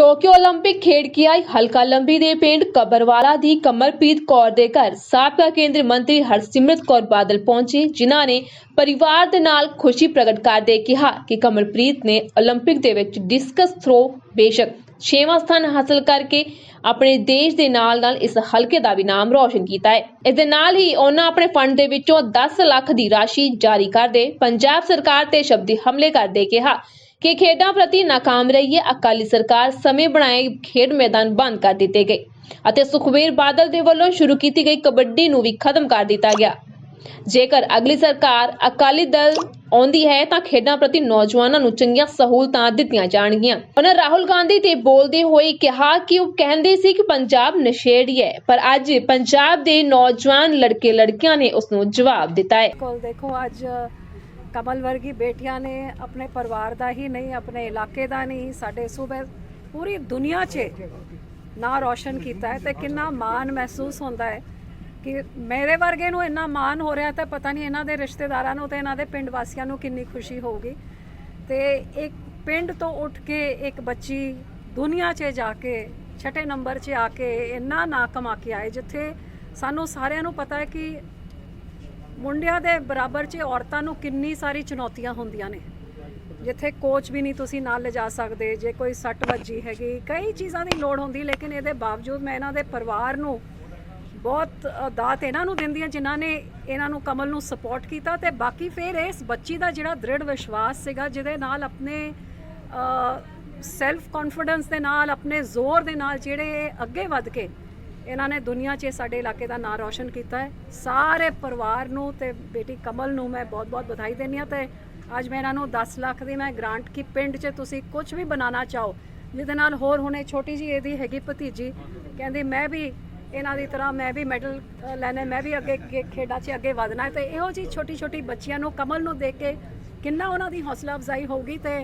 Tokyo 올림픽 ਖੇਡ ਕੇ ਆਈ ਹਲਕਾ ਲੰਬੀ ਦੇ ਪਿੰਡ ਕਬਰਵਾਲਾ ਦੀ ਕਮਲਪ੍ਰੀਤ ਕੌਰ ਦੇ ਘਰ ਸਾਬਕਾ ਕੇਂਦਰੀ ਮੰਤਰੀ ਹਰਸਿਮਰਤ ਕੌਰ ਬਾਦਲ ਪਹੁੰਚੇ ਜਿਨ੍ਹਾਂ ਨੇ ਪਰਿਵਾਰ ਦੇ ਨਾਲ ਖੁਸ਼ੀ ਪ੍ਰਗਟ ਕਰਦੇ ਕਿਹਾ ਕਿ ਕਮਲਪ੍ਰੀਤ ਨੇ 올림픽 ਦੇ ਵਿੱਚ ਡਿਸਕਸ ਥਰੋ ਬੇਸ਼ੱਕ ਛੇਵਾਂ ਸਥਾਨ ਹਾਸਲ ਕਰਕੇ ਆਪਣੇ ਦੇਸ਼ ਦੇ ਨਾਲ-ਨਾਲ ਇਸ ਹਲਕੇ ਦਾ ਵੀ ਨਾਮ ਰੌਸ਼ਨ ਕੀਤਾ ਹੈ ਇਸ ਦੇ ਨਾਲ ਹੀ ਉਹਨਾਂ ਆਪਣੇ ਫੰਡ ਦੇ ਵਿੱਚੋਂ 10 ਲੱਖ ਦੀ ਰਾਸ਼ੀ ਜਾਰੀ ਕਰਦੇ ਪੰਜਾਬ ਸਰਕਾਰ ਤੇ ਸ਼ਬਦੀ ਹਮਲੇ ਕਰਦੇ ਕਿਹਾ ਕਿ ਖੇਡਾਂ ਪ੍ਰਤੀ ਨਾਕਾਮ ਰਹੀ ਹੈ ਅਕਾਲੀ ਸਰਕਾਰ ਸਮੇਂ ਬਣਾਏ ਖੇਡ ਮੈਦਾਨ ਬੰਦ ਕਰ ਦਿੱਤੇ ਗਏ ਅਤੇ ਸੁਖਬੀਰ ਬਾਦਲ ਦੇ ਵੱਲੋਂ ਸ਼ੁਰੂ ਕੀਤੀ ਗਈ ਕਬੱਡੀ ਨੂੰ ਵੀ ਖਤਮ ਕਰ ਦਿੱਤਾ ਗਿਆ। ਜੇਕਰ ਅਗਲੀ ਸਰਕਾਰ ਅਕਾਲੀ ਦਲ ਆਉਂਦੀ ਹੈ, ਤਾਂ ਖੇਡਾਂ ਪ੍ਰਤੀ ਨੌਜਵਾਨਾਂ ਨੂੰ ਚੰਗੀਆਂ ਸਹੂਲਤਾਂ ਦਿੱਤੀਆਂ ਜਾਣਗੀਆਂ। ਉਹਨਾਂ ਰਾਹੁਲ ਗਾਂਧੀ ਤੇ ਬੋਲਦੇ ਹੋਏ ਕਿਹਾ ਕਿ ਉਹ ਕਹਿੰਦੇ ਸੀ ਕਿ ਪੰਜਾਬ ਨਸ਼ੇੜੀ ਹੈ, ਪਰ ਅੱਜ ਪੰਜਾਬ ਦੇ ਨੌਜਵਾਨ ਲੜਕੇ ਲੜਕੀਆਂ ਨੇ ਉਸ ਨੂੰ ਜਵਾਬ ਦਿੱਤਾ ਹੈ। ਕੋਲ ਦੇਖੋ, ਅੱਜ ਕਮਲ ਵਰਗੀ ਬੇਟੀਆਂ ਨੇ ਆਪਣੇ ਪਰਿਵਾਰ ਦਾ ਹੀ ਨਹੀਂ, ਆਪਣੇ ਇਲਾਕੇ ਦਾ ਨਹੀਂ, ਸਾਡੇ ਸੂਬੇ, ਪੂਰੀ ਦੁਨੀਆ 'ਚ ਨਾਂ ਰੌਸ਼ਨ ਕੀਤਾ ਹੈ ਤੇ ਕਿੰਨਾ ਮਾਣ ਮਹਿਸੂਸ ਹੁੰਦਾ ਹੈ ਕਿ ਮੇਰੇ ਵਰਗੇ ਨੂੰ ਇੰਨਾ ਮਾਣ ਹੋ ਰਿਹਾ ਤਾਂ ਪਤਾ ਨਹੀਂ ਇਹਨਾਂ ਦੇ ਰਿਸ਼ਤੇਦਾਰਾਂ ਨੂੰ ਤੇ ਇਹਨਾਂ ਦੇ ਪਿੰਡ ਵਾਸੀਆਂ ਨੂੰ ਕਿੰਨੀ ਖੁਸ਼ੀ ਹੋਊਗੀ। ਤੇ ਇੱਕ ਪਿੰਡ ਤੋਂ ਉੱਠ ਕੇ ਇੱਕ ਬੱਚੀ ਦੁਨੀਆ 'ਚ ਜਾ ਕੇ ਛਠੇ ਨੰਬਰ 'ਚ ਆ ਕੇ ਇੰਨਾ ਨਾਂ ਕਮਾ ਕੇ ਆਏ, ਜਿੱਥੇ ਸਾਨੂੰ ਸਾਰਿਆਂ ਨੂੰ ਪਤਾ ਹੈ ਕਿ ਮੁੰਡਿਆਂ ਦੇ ਬਰਾਬਰ 'ਚ ਔਰਤਾਂ ਨੂੰ ਕਿੰਨੀ ਸਾਰੀ ਚੁਣੌਤੀਆਂ ਹੁੰਦੀਆਂ ਨੇ। ਜਿੱਥੇ ਕੋਚ ਵੀ ਨਹੀਂ ਤੁਸੀਂ ਨਾਲ ਲਿਜਾ ਸਕਦੇ, ਜੇ ਕੋਈ ਸੱਟ ਵੱਜੀ ਹੈਗੀ, ਕਈ ਚੀਜ਼ਾਂ ਦੀ ਲੋੜ ਹੁੰਦੀ, ਲੇਕਿਨ ਇਹਦੇ ਬਾਵਜੂਦ ਮੈਂ ਇਹਨਾਂ ਦੇ ਪਰਿਵਾਰ ਨੂੰ ਬਹੁਤ ਦਾਤ ਇਹਨਾਂ ਨੂੰ ਦਿੰਦੀ ਹਾਂ, ਜਿਨ੍ਹਾਂ ਨੇ ਇਹਨਾਂ ਨੂੰ ਕਮਲ ਨੂੰ ਸਪੋਰਟ ਕੀਤਾ ਤੇ ਬਾਕੀ ਫਿਰ ਇਸ ਬੱਚੀ ਦਾ ਜਿਹੜਾ ਦ੍ਰਿੜ ਵਿਸ਼ਵਾਸ ਸੀਗਾ, ਜਿਹਦੇ ਨਾਲ ਆਪਣੇ ਸੈਲਫ ਕੌਨਫੀਡੈਂਸ ਦੇ ਨਾਲ, ਆਪਣੇ ਜ਼ੋਰ ਦੇ ਨਾਲ ਜਿਹੜੇ ਅੱਗੇ ਵੱਧ ਕੇ ਇਹਨਾਂ ਨੇ ਦੁਨੀਆ 'ਚ ਸਾਡੇ ਇਲਾਕੇ ਦਾ ਨਾਂ ਰੌਸ਼ਨ ਕੀਤਾ ਹੈ। ਸਾਰੇ ਪਰਿਵਾਰ ਨੂੰ ਤੇ ਬੇਟੀ ਕਮਲ ਨੂੰ ਮੈਂ ਬਹੁਤ-ਬਹੁਤ ਵਧਾਈ ਦਿੰਦੀ ਹਾਂ ਤੇ ਅੱਜ ਮੈਂ ਇਹਨਾਂ ਨੂੰ 10 ਲੱਖ ਦੀ ਮੈਂ ਗ੍ਰਾਂਟ ਕੀ ਪਿੰਡ 'ਚ ਤੁਸੀਂ ਕੁਝ ਵੀ ਬਣਾਉਣਾ ਚਾਹੋ। ਜਿਹਦੇ ਨਾਲ ਹੋਰ ਹੁਣੇ ਛੋਟੀ ਜੀ ਇਹਦੀ ਹੈਗੀ ਭਤੀਜੀ ਕਹਿੰਦੀ ਮੈਂ ਵੀ ਇਹਨਾਂ ਦੀ ਤਰ੍ਹਾਂ ਮੈਂ ਵੀ ਮੈਡਲ ਅ, ਮੈਂ ਵੀ ਅੱਗੇ ਖੇਡਾਂ 'ਚ ਅੱਗੇ ਵਧਣਾ ਹੈ। ਤੇ ਇਹੋ ਜੀ ਛੋਟੀ ਛੋਟੀ ਬੱਚੀਆਂ ਨੂੰ ਕਮਲ ਨੂੰ ਦੇਖ ਕੇ ਕਿੰਨਾ ਉਹਨਾਂ ਦੀ ਹੌਸਲਾ ਅਫਜ਼ਾਈ ਹੋਊਗੀ ਤੇ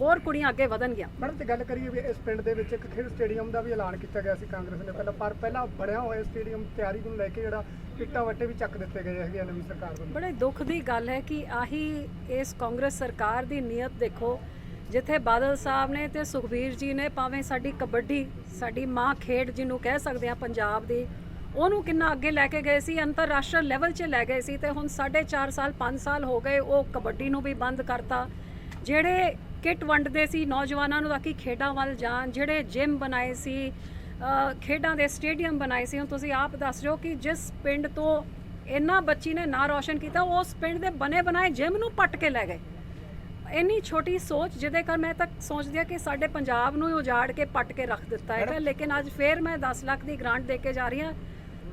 ਹੋਰ ਕੁੜੀਆਂ ਅੱਗੇ ਵਧਣਗੀਆਂ। ਮੈਡਮ ਤੇ ਗੱਲ ਕਰੀਏ ਵੀ ਇਸ ਪਿੰਡ ਦੇ ਵਿੱਚ ਇੱਕ ਖੇਡ ਸਟੇਡੀਅਮ ਦਾ ਵੀ ਐਲਾਨ ਕੀਤਾ ਗਿਆ ਸੀ ਕਾਂਗਰਸ ਨੇ ਪਹਿਲਾਂ ਪਰ ਪਹਿਲਾਂ ਬਣਿਆ ਹੋਇਆ ਸਟੇਡੀਅਮ ਤਿਆਰੀ ਨੂੰ ਲੈ ਕੇ ਜਿਹੜਾ ਇੱਟਾਂ ਵੱਟੇ ਵੀ ਚੱਕ ਦਿੱਤੇ ਗਏ ਹੈਗੇ ਨਵੀਂ ਸਰਕਾਰ ਵੱਲੋਂ। ਬੜੇ ਦੁੱਖ ਦੀ ਗੱਲ ਹੈ ਕਿ ਆਹੀ ਇਸ ਕਾਂਗਰਸ ਸਰਕਾਰ ਦੀ ਨੀਅਤ ਦੇਖੋ ਜਿੱਥੇ ਬਾਦਲ ਸਾਹਿਬ ਨੇ ਤੇ ਸੁਖਬੀਰ ਜੀ ਨੇ ਭਾਵੇਂ ਸਾਡੀ ਕਬੱਡੀ ਸਾਡੀ ਮਾਂ ਖੇਡ ਜਿਹਨੂੰ ਕਹਿ ਸਕਦੇ ਆ ਪੰਜਾਬ ਦੀ ਉਹਨੂੰ ਕਿੰਨਾ ਅੱਗੇ ਲੈ ਕੇ ਗਏ ਸੀ ਅੰਤਰਰਾਸ਼ਟਰੀ ਲੈਵਲ 'ਚ ਲੈ ਗਏ ਸੀ ਤੇ ਹੁਣ 4.5 ਸਾਲ 5 ਸਾਲ ਹੋ ਗਏ ਉਹ ਕਬੱਡੀ ਨੂੰ ਵੀ ਬੰਦ ਕਰਤਾ। ਜਿਹੜੇ ਕਿੱਟ ਵੰਡਦੇ ਸੀ ਨੌਜਵਾਨਾਂ ਨੂੰ ਤਾਂ ਕਿ ਖੇਡਾਂ ਵੱਲ ਜਾਣ ਜਿਹੜੇ ਜਿਮ ਬਣਾਏ ਸੀ ਖੇਡਾਂ ਦੇ ਸਟੇਡੀਅਮ ਬਣਾਏ ਸੀ ਹੁਣ ਤੁਸੀਂ ਆਪ ਦੱਸ ਰਹੇ ਹੋ ਕਿ ਜਿਸ ਪਿੰਡ ਤੋਂ ਇੰਨਾ ਬੱਚੀ ਨੇ ਨਾਂ ਰੌਸ਼ਨ ਕੀਤਾ ਉਸ ਪਿੰਡ ਦੇ ਬਨੇ ਬਣਾਏ ਜਿਮ ਨੂੰ ਪੱਟ ਕੇ ਲੈ ਗਏ। ਇੰਨੀ ਛੋਟੀ ਸੋਚ ਜਿਹਦੇ ਕਰ ਮੈਂ ਤੱਕ ਸੋਚਦੀ ਆ ਕਿ ਸਾਡੇ ਪੰਜਾਬ ਨੂੰ ਹੀ ਉਜਾੜ ਕੇ ਪੱਟ ਕੇ ਰੱਖ ਦਿੱਤਾ ਹੈਗਾ ਲੇਕਿਨ ਅੱਜ ਫੇਰ ਮੈਂ 10 ਲੱਖ ਦੀ ਗ੍ਰਾਂਟ ਦੇ ਕੇ ਜਾ ਰਹੀ ਹਾਂ।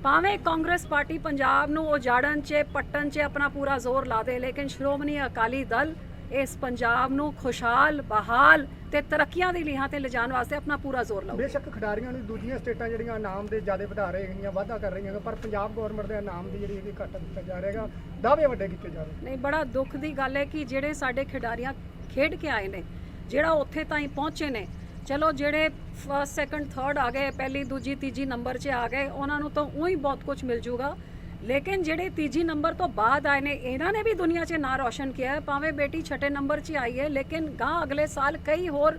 ਭਾਵੇਂ ਕਾਂਗਰਸ ਪਾਰਟੀ ਪੰਜਾਬ ਨੂੰ ਉਜਾੜਨ 'ਚ ਪੱਟਣ 'ਚ ਆਪਣਾ ਪੂਰਾ ਜ਼ੋਰ ਲਾ ਦੇ ਲੇਕਿਨ ਸ਼੍ਰੋਮਣੀ ਅਕਾਲੀ ਦਲ ਇਸ ਪੰਜਾਬ ਨੂੰ ਖੁਸ਼ਹਾਲ ਬਹਾਲ ਤੇ ਤਰੱਕੀਆਂ ਦੀ ਲੀਹਾਂ ਤੇ ਲਿਜਾਣ ਵਾਸਤੇ ਆਪਣਾ ਪੂਰਾ ਜ਼ੋਰ ਲਾਊ ਬੇਸ਼ੱਕ ਖਿਡਾਰੀਆਂ ਨੂੰ ਦੂਜੀਆਂ ਸਟੇਟਾਂ ਜਿਹੜੀਆਂ ਇਨਾਮ ਦੇ ਜ਼ਿਆਦਾ ਵਧਾ ਰਹੇ ਹੈਗੀਆਂ ਵਾਧਾ ਕਰ ਰਹੀਆਂ ਪਰ ਪੰਜਾਬ ਗਵਰਨਮੈਂਟ ਦੇ ਇਨਾਮ ਦੀ ਜਿਹੜੀ ਹੈਗੀ ਘੱਟ ਦਿੱਤਾ ਜਾ ਰਿਹਾ ਹੈਗਾ ਦਾਅਵੇ ਵੱਡੇ ਕੀਤੇ ਜਾ ਰਹੇ। ਨਹੀਂ ਬੜਾ ਦੁੱਖ ਦੀ ਗੱਲ ਹੈ ਕਿ ਜਿਹੜੇ ਸਾਡੇ ਖਿਡਾਰੀਆਂ ਖੇਡ ਕੇ ਆਏ ਨੇ ਜਿਹੜਾ ਉੱਥੇ ਤਾਈਂ ਪਹੁੰਚੇ ਨੇ ਚਲੋ ਜਿਹੜੇ ਫਸਟ ਸੈਕੰਡ ਥਰਡ ਆ ਗਏ ਪਹਿਲੀ ਦੂਜੀ ਤੀਜੀ ਨੰਬਰ 'ਚ ਆ ਗਏ ਉਹਨਾਂ ਨੂੰ ਤਾਂ ਉਹੀ ਬਹੁਤ ਕੁਝ ਮਿਲ ਜੂਗਾ। ਲੇਕਿਨ ਜਿਹੜੇ ਤੀਜੀ ਨੰਬਰ ਤੋਂ ਬਾਅਦ ਆਏ ਨੇ ਇਹਨਾਂ ਨੇ ਵੀ ਦੁਨੀਆ 'ਚ ਨਾਂ ਰੌਸ਼ਨ ਕੀਤਾ ਹੈ। ਭਾਵੇਂ ਬੇਟੀ ਛਠੇ ਨੰਬਰ 'ਚ ਆਈ ਹੈ ਲੇਕਿਨ ਗਾਂ ਅਗਲੇ ਸਾਲ ਕਈ ਹੋਰ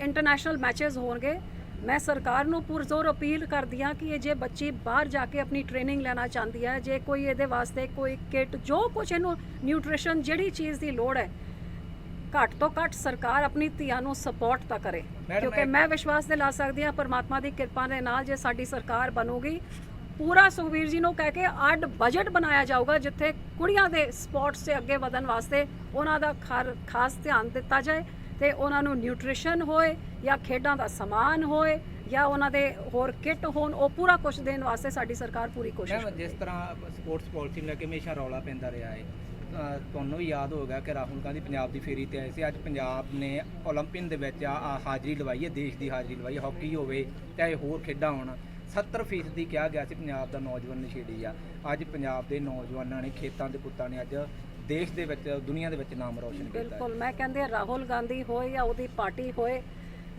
ਇੰਟਰਨੈਸ਼ਨਲ ਮੈਚਸ ਹੋਣਗੇ। ਮੈਂ ਸਰਕਾਰ ਨੂੰ ਪੁਰਜ਼ੋਰ ਅਪੀਲ ਕਰਦੀ ਹਾਂ ਕਿ ਇਹ ਜੇ ਬੱਚੀ ਬਾਹਰ ਜਾ ਕੇ ਆਪਣੀ ਟ੍ਰੇਨਿੰਗ ਲੈਣਾ ਚਾਹੁੰਦੀ ਹੈ ਜੇ ਕੋਈ ਇਹਦੇ ਵਾਸਤੇ ਕੋਈ ਕਿਟ ਜੋ ਕੁਝ ਇਹਨੂੰ ਨਿਊਟ੍ਰੀਸ਼ਨ ਜਿਹੜੀ ਚੀਜ਼ ਦੀ ਲੋੜ ਹੈ ਘੱਟ ਤੋਂ ਘੱਟ ਸਰਕਾਰ ਆਪਣੀ ਧੀਆਂ ਨੂੰ ਸਪੋਰਟ ਤਾਂ ਕਰੇ। ਕਿਉਂਕਿ ਮੈਂ ਵਿਸ਼ਵਾਸ ਦਿਲਾ ਸਕਦੀ ਹਾਂ ਪਰਮਾਤਮਾ ਦੀ ਕਿਰਪਾ ਦੇ ਨਾਲ ਜੇ ਸਾਡੀ ਸਰਕਾਰ ਬਣੂਗੀ ਪੂਰਾ ਸੁਖਵੀਰ ਜੀ ਨੂੰ ਕਹਿ ਕੇ ਅੱਡ ਬਜਟ ਬਣਾਇਆ ਜਾਊਗਾ ਜਿੱਥੇ ਕੁੜੀਆਂ ਦੇ ਸਪੋਰਟਸ 'ਤੇ ਅੱਗੇ ਵਧਣ ਵਾਸਤੇ ਉਹਨਾਂ ਦਾ ਖਾਰ- ਖਾਸ ਧਿਆਨ ਦਿੱਤਾ ਜਾਏ ਤੇ ਉਹਨਾਂ ਨੂੰ ਨਿਊਟ੍ਰੀਸ਼ਨ ਹੋਏ ਜਾਂ ਖੇਡਾਂ ਦਾ ਸਮਾਨ ਹੋਏ ਜਾਂ ਉਹਨਾਂ ਦੇ ਹੋਰ ਕਿੱਟ ਹੋਣ ਉਹ ਪੂਰਾ ਕੁਝ ਦੇਣ ਵਾਸਤੇ ਸਾਡੀ ਸਰਕਾਰ ਪੂਰੀ ਕੋਸ਼ਿਸ਼ ਮੈਮ ਜਿਸ ਤਰ੍ਹਾਂ ਸਪੋਰਟਸ ਪਾਲਿਸੀ ਨੂੰ ਲੈ ਕੇ ਹਮੇਸ਼ਾ ਰੌਲਾ ਪੈਂਦਾ ਰਿਹਾ ਹੈ ਅਹ ਤੁਹਾਨੂੰ ਵੀ ਯਾਦ ਹੋਵੇਗਾ ਕਿ ਰਾਹੁਲ ਗਾਂਧੀ ਪੰਜਾਬ ਦੀ ਫੇਰੀ ਤੇ ਆਏ ਸੀ ਅੱਜ ਪੰਜਾਬ ਨੇ 올림픽 ਦੇ ਵਿੱਚ ਆ ਆ ਹਾਜ਼ਰੀ ਲਵਾਈ ਹੈ ਦੇਸ਼ ਦੀ ਹਾਜ਼ਰੀ ਲਵਾਈ ਹੈ ਹਾਕੀ ਹੋਵੇ ਚਾਹੇ ਹੋਰ ਖੇਡਾਂ ਹੋਣ 70% ਦੀ ਕਿਹਾ ਗਿਆ ਸੀ ਪੰਜਾਬ ਦਾ ਨੌਜਵਾਨ ਨਸ਼ੇੜੀ ਆ ਅੱਜ ਪੰਜਾਬ ਦੇ ਨੌਜਵਾਨਾਂ ਨੇ ਖੇਤਾਂ ਦੇ ਪੁੱਤਾਂ ਨੇ ਅੱਜ ਦੇਸ਼ ਦੇ ਵਿੱਚ ਦੁਨੀਆ ਦੇ ਵਿੱਚ ਨਾਮ ਰੌਸ਼ਨ ਕੀਤਾ ਹੈ ਬਿਲਕੁਲ ਮੈਂ ਕਹਿੰਦੇ ਆ ਰਾਹੁਲ ਗਾਂਧੀ ਹੋਏ ਜਾਂ ਉਹਦੀ ਪਾਰਟੀ ਹੋਏ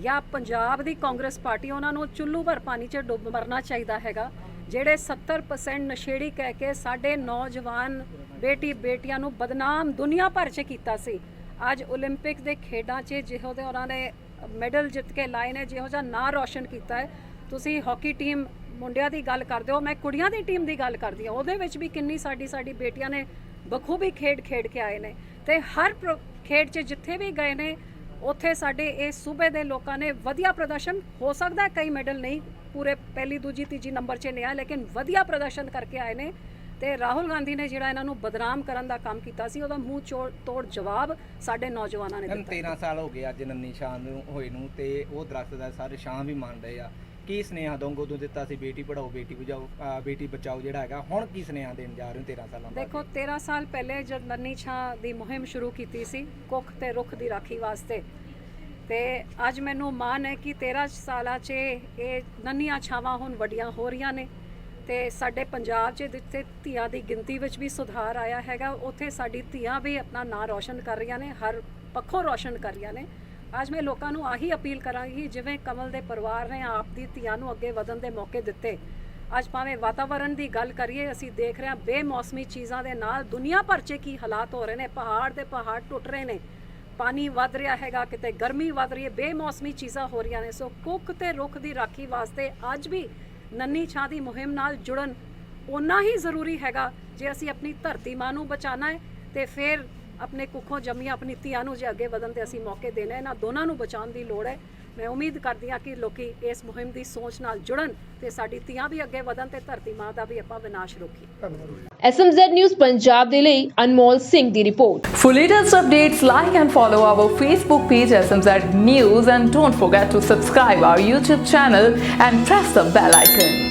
ਜਾਂ ਪੰਜਾਬ ਦੀ ਕਾਂਗਰਸ ਪਾਰਟੀ ਉਹਨਾਂ ਨੂੰ ਚੁੱਲੂ ਭਰ ਪਾਣੀ 'ਚ ਡੁੱਬ ਮਰਨਾ ਚਾਹੀਦਾ ਹੈਗਾ ਜਿਹੜੇ 70% ਨਸ਼ੇੜੀ ਕਹਿ ਕੇ ਸਾਡੇ ਨੌਜਵਾਨ ਬੇਟੀ ਬੇਟੀਆਂ ਨੂੰ ਬਦਨਾਮ ਦੁਨੀਆ ਭਰ 'ਚ ਕੀਤਾ ਸੀ ਅੱਜ 올림픽 ਦੇ ਖੇਡਾਂ 'ਚ ਜਿਹੋ ਦੇ ਉਹਨਾਂ ਨੇ ਮੈਡਲ ਜਿੱਤ ਕੇ ਲਾਏ ਨੇ ਜਿਹੋ ਜਿਹਾ ਨਾਂ ਰੌਸ਼ਨ ਕੀਤਾ ਹੈ ਤੁਸੀਂ ਹਾਕੀ ਟੀਮ ਮੁੰਡਿਆਂ ਦੀ ਗੱਲ ਕਰਦੇ ਹੋ ਮੈਂ ਕੁੜੀਆਂ ਦੀ ਟੀਮ ਦੀ ਗੱਲ ਕਰਦੀ ਹਾਂ। ਉਹਦੇ ਵਿੱਚ ਵੀ ਕਿੰਨੀ ਸਾਡੀ ਸਾਡੀ ਬੇਟੀਆਂ ਨੇ ਬਖੂਬੀ ਖੇਡ ਖੇਡ ਕੇ ਆਏ ਨੇ ਤੇ ਹਰ ਖੇਡ 'ਚ ਜਿੱਥੇ ਵੀ ਗਏ ਨੇ ਉੱਥੇ ਸਾਡੇ ਇਸ ਸੂਬੇ ਦੇ ਲੋਕਾਂ ਨੇ ਵਧੀਆ ਪ੍ਰਦਰਸ਼ਨ ਹੋ ਸਕਦਾ ਹੈ ਕਈ ਮੈਡਲ ਨਹੀਂ ਪੂਰੇ ਪਹਿਲੀ ਦੂਜੀ ਤੀਜੀ ਨੰਬਰ 'ਚ ਨਹੀਂ ਆਏ ਲੇਕਿਨ ਵਧੀਆ ਪ੍ਰਦਰਸ਼ਨ ਕਰਕੇ ਆਏ ਨੇ ਤੇ ਰਾਹੁਲ ਗਾਂਧੀ ਨੇ ਜਿਹੜਾ ਇਹਨਾਂ ਨੂੰ ਬਦਨਾਮ ਕਰਨ ਦਾ ਕੰਮ ਕੀਤਾ ਸੀ ਉਹਦਾ ਮੂੰਹ ਤੋੜ ਜਵਾਬ ਸਾਡੇ ਨੌਜਵਾਨਾਂ ਨੇ ਦਿੱਤਾ। 13 ਸਾਲ ਹੋ ਗਏ ਅੱਜ ਨੰਨੀ ਸ਼ਾਨ ਨੂੰ ਹੋਏ ਨੂੰ ਤੇ ਉਹ ਦਰਖਤ ਦਾ ਸਾਰੇ ਛਾਂ ਵੀ ਮੰਨ ਰਹੇ ਆ। ਕੀ ਸੁਨੇਹਾ ਦੋਗੇ? ਉਦੋਂ ਦਿੱਤਾ ਸੀ, ਬੇਟੀ ਪੜਾਓ ਬੇਟੀ ਬਚਾਓ ਬੇਟੀ ਬਚਾਓ ਜਿਹੜਾ ਹੈਗਾ, ਹੁਣ ਕੀ ਸੁਨੇਹਾ ਦੇਣ ਜਾ ਰਹੇ ਹੋ 13 ਸਾਲਾਂ ਬਾਅਦ? ਦੇਖੋ 13 ਸਾਲ ਪਹਿਲੇ ਜਦ ਨੰਨੀ ਛਾਂ ਦੀ ਮੁਹਿੰਮ ਸ਼ੁਰੂ ਕੀਤੀ ਸੀ, ਕੁੱਖ ਤੇ ਰੁੱਖ ਦੀ ਰਾਖੀ ਵਾਸਤੇ। ਤੇ ਅੱਜ ਮੈਨੂੰ ਮਾਣ ਹੈ ਕਿ 13 ਸਾਲਾਂ 'ਚ ਇਹ ਨੰਨੀਆਂ ਛਾਵਾਂ ਹੁਣ ਵੱਡੀਆਂ ਹੋ ਰਹੀਆਂ ਨੇ। ਤੇ ਸਾਡੇ ਪੰਜਾਬ 'ਚ ਜਿੱਥੇ ਧੀਆਂ ਦੀ ਗਿਣਤੀ ਵਿੱਚ ਵੀ ਸੁਧਾਰ ਆਇਆ ਹੈਗਾ, ਉੱਥੇ ਸਾਡੀ ਧੀਆਂ ਵੀ ਆਪਣਾ ਨਾਂ ਰੌਸ਼ਨ ਕਰ ਰਹੀਆਂ ਨੇ, ਹਰ ਪੱਖੋਂ ਰੌਸ਼ਨ ਕਰ ਰਹੀਆਂ ਨੇ। ਅੱਜ ਮੈਂ ਲੋਕਾਂ ਨੂੰ ਆਹੀ ਅਪੀਲ ਕਰਾਂਗੀ ਜਿਵੇਂ ਕਮਲ ਦੇ ਪਰਿਵਾਰ ਨੇ ਆਪ ਦੀ ਧੀਆਂ ਨੂੰ ਅੱਗੇ ਵਧਣ ਦੇ ਮੌਕੇ ਦਿੱਤੇ, ਅੱਜ ਭਾਵੇਂ ਵਾਤਾਵਰਣ ਦੀ ਗੱਲ ਕਰੀਏ, ਅਸੀਂ ਦੇਖ ਰਹੇ ਹਾਂ ਬੇਮੌਸਮੀ ਚੀਜ਼ਾਂ ਦੇ ਨਾਲ ਦੁਨੀਆ ਭਰ 'ਚ ਕੀ ਹਾਲਾਤ ਹੋ ਰਹੇ ਨੇ, ਪਹਾੜ ਦੇ ਪਹਾੜ ਟੁੱਟ ਰਹੇ ਨੇ, ਪਾਣੀ ਵੱਧ ਰਿਹਾ ਹੈਗਾ, ਕਿਤੇ ਗਰਮੀ ਵੱਧ ਰਹੀ ਹੈ, ਬੇਮੌਸਮੀ ਚੀਜ਼ਾਂ ਹੋ ਰਹੀਆਂ ਨੇ, ਸੋ ਕੁੱਖ ਤੇ ਰੁੱਖ ਦੀ ਰਾਖੀ ਵਾਸਤੇ ਅੱਜ ਵੀ ਨੰਨੀ ਛਾਂ ਦੀ ਮੁਹਿੰਮ ਨਾਲ ਜੁੜਨ ਓਨਾ ਹੀ ਜ਼ਰੂਰੀ ਹੈਗਾ, ਜੇ ਅਸੀਂ ਆਪਣੀ ਧਰਤੀ ਮਾਂ ਨੂੰ ਬਚਾਉਣਾ ਹੈ, ਤੇ ਫਿਰ ਆਪਣੇ ਕੁੱਖੋਂ ਜੰਮੀਆਂ ਆਪਣੀ ਧੀਆਂ ਨੂੰ ਜੇ ਅੱਗੇ ਵਧਣ ਤੇ ਅਸੀਂ ਮੌਕੇ ਦੇਣਾ। ਇਹਨਾਂ ਦੋਨਾਂ ਨੂੰ ਬਚਾਉਣ ਦੀ ਲੋੜ ਹੈ ਮੈਂ ਉਮੀਦ ਕਰਦੀ ਹਾਂ ਕਿ ਲੋਕੀ ਇਸ ਮੁਹਿੰਮ ਦੀ ਸੋਚ ਨਾਲ ਜੁੜਨ ਤੇ ਸਾਡੀ ਧੀਆਂ ਵੀ ਅੱਗੇ ਵਧਣ ਤੇ ਧਰਤੀ ਮਾਂ ਦਾ ਵੀ ਆਪਾਂ ਵਿਨਾਸ਼ ਰੋਕੀਏ ਧੰਨਵਾਦ ਐਸਐਮਜ਼ੈਡ ਨਿਊਜ਼ ਪੰਜਾਬ ਦੇ ਲਈ ਅਨਮੋਲ ਸਿੰਘ ਦੀ report For latest updates, like and follow our Facebook page SMZ News and don't forget to subscribe our YouTube channel and press the bell icon.